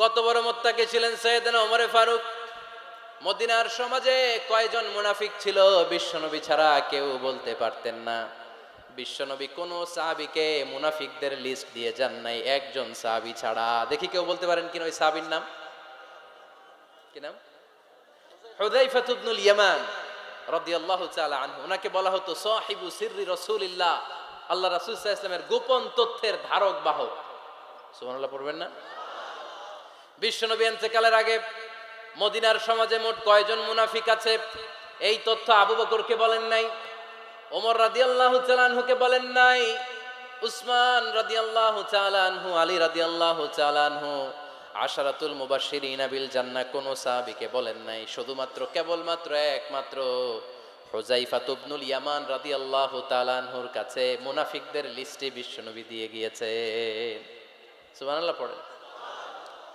কত বড় মোত্তাকে ছিলেন সৈয়দনা ওমরে ফারুক। মদিনার সমাজে কয়জন মুনাফিক ছিল, বিশ্বনবী ছাড়া কেউ বলতে পারতেন না। বিশ্বনবী কোন সাহাবিকে মুনাফিকদের লিস্ট দিয়ে যান নাই, একজন সাহাবি ছাড়া। দেখি কেউ বলতে পারেন কিনা ওই সাহাবির নাম? কি নাম? হুদাইফা ইবনুল ইয়ামান রাদিয়াল্লাহু তাআলা আনহু। ওনাকে বলা হতো সাহিবু সিররি রাসূলিল্লাহ। আল্লাহ রাসূল সাল্লাল্লাহু আলাইহি গোপন তথ্যের ধারক, বাহক। সুবহানাল্লাহ, পড়বেন না? বিশ্বনবী এন্তেকালের আগে মদিনার সমাজে মোট কয়জন মুনাফিক আছে? এই তথ্য আবু বকরকে বলেন নাই, ওমর রাদিয়াল্লাহু তাআলা আনহুকে বলেন নাই, উসমান রাদিয়াল্লাহু তাআলা আনহু, আলী রাদিয়াল্লাহু তাআলা আনহু, আশারাতুল মুবাশশিরিনা বিল জান্নাহ, কোন সাহাবীকে বলেন নাই। শুধুমাত্র কেবলমাত্র একমাত্র হুজাইফা ইবনুল ইয়ামান রাদিয়াল্লাহু তাআলা আনহুর কাছে মুনাফিকদের লিস্টে বিশ্বনবী দিয়ে গিয়েছেন। সুবহানাল্লাহ, পড়েন।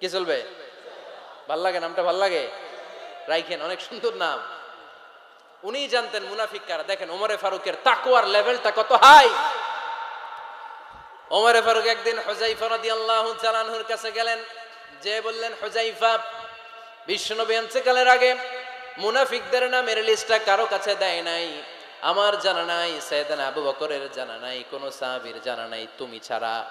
কি চলবে? ভালো লাগে, নামটা ভালো লাগে? রাইখেন, অনেক সুন্দর নাম। উনি জানতেন মুনাফিক কারা। দেখেন, ওমরে ফারুকের তাকুয়ার লেভেলটা কত হাই! ওমরে ফারুক একদিন হুজাইফা রাদিয়াল্লাহু তাআলার কাছে গেলেন। যে বললেন হুজাইফা বিশ্বনবী কালের আগে মুনাফিকদের নামের লিস্টটা কারও কাছে দেয় নাই। আমার জানা নাই, সৈয়দানা আবু বকরের জানা নাই, কোন সাহাবীর জানা নাই, তুমি ছাড়া।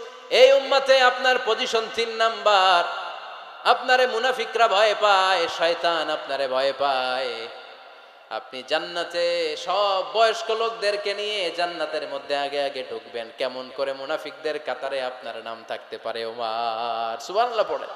এই উম্মাতে আপনার পজিশন তিন নাম্বার। আপনারে মুনাফিকরা ভয় পায়, শয়তান আপনারে ভয় পায়। আপনি জান্নাতে সব বয়স্ক লোকদেরকে নিয়ে জান্নাতের মধ্যে আগে আগে ঢুকবেন। কেমন করে মুনাফিকদের কাতারে আপনার নাম থাকতে পারে ওমার সুবান্লা পড়ে